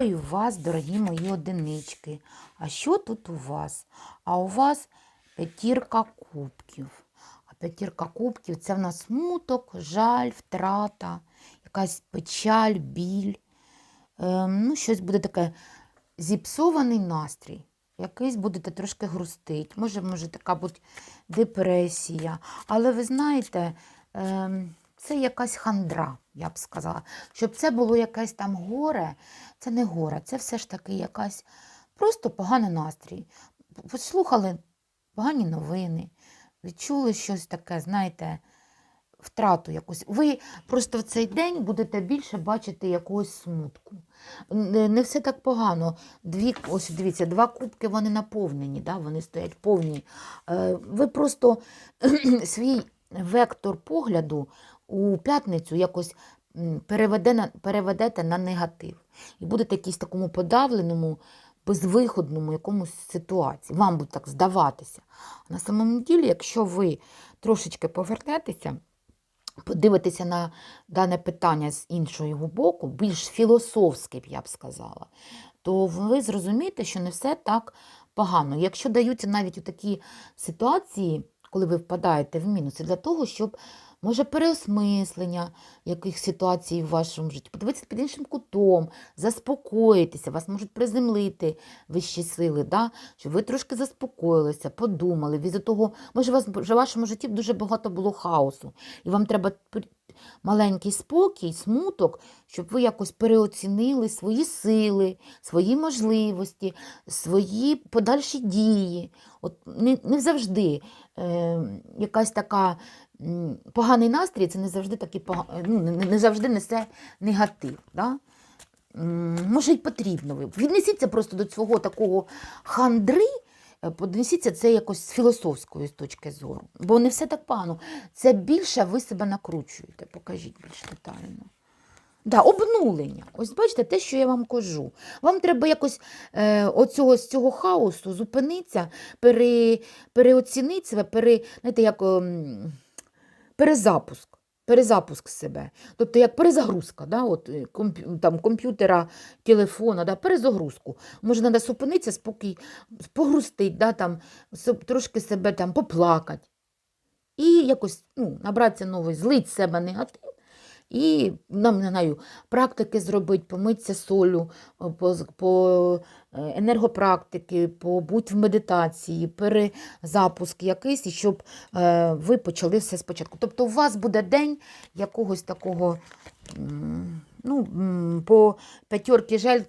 Вітаю вас, дорогі мої одинички. А що тут у вас? А у вас п'ятірка кубків. А п'ятірка кубків це в нас смуток, жаль, втрата, якась печаль, біль. Ем, ну, щось буде таке зіпсований настрій. Якийсь будете трошки грустить. Може, може така бути депресія. Але ви знаєте, ем, це якась хандра, я б сказала. Щоб це було якесь там горе, це не горе, це все ж таки якась просто поганий настрій. Послухали погані новини, відчули щось таке, знаєте, втрату якусь. Ви просто в цей день будете більше бачити якогось смутку. Не, все так погано. Дві, ось дивіться, два кубки вони наповнені, да? вони стоять повні. Е, Ви просто свій вектор погляду у п'ятницю якось переведе на, переведете на негатив. І будете якийсь такому подавленому, безвиходному якомусь ситуації. Вам буде так здаватися. На самому ділі, якщо ви трошечки повернетеся, подивитися на дане питання з іншого боку, більш філософськи, б я б сказала, то ви зрозумієте, що не все так погано. Якщо даються навіть у такі ситуації, коли ви впадаєте в мінуси, для того, щоб може переосмислення яких ситуацій в вашому житті, подивитися під іншим кутом, заспокоїтися, вас можуть приземлити вищі сили, да? щоб ви трошки заспокоїлися, подумали. Від того, може, у вас в вашому житті дуже багато було хаосу, і вам треба маленький спокій, смуток, щоб ви якось переоцінили свої сили, свої можливості, свої подальші дії. От не, не завжди е, якась така поганий настрій, це не завжди такі ну, не, завжди несе негатив. Да? Може, й потрібно. Віднесіться просто до свого такого хандри, е, поднесіться це якось з філософської точки зору. Бо не все так погано. Це більше ви себе накручуєте. Покажіть більш детально. Да, обнулення. Ось бачите, те, що я вам кажу. Вам треба якось е, оцього, з цього хаосу зупинитися, пере, переоцінити себе, пере, знаєте, як ем, перезапуск. Перезапуск себе. Тобто як перезагрузка да, от, е, там, комп'ютера, телефона, да, перезагрузку. Може, треба зупинитися, спокій, погрустить, да, там, трошки себе там, поплакати. І якось ну, набратися нової, злить себе негатив. І нам не знаю, практики зробити, помитися солю, по, по е, енергопрактики, побудь в медитації, перезапуск якийсь, і щоб е, ви почали все спочатку. Тобто у вас буде день якогось такого, ну, по п'ятерки жаль,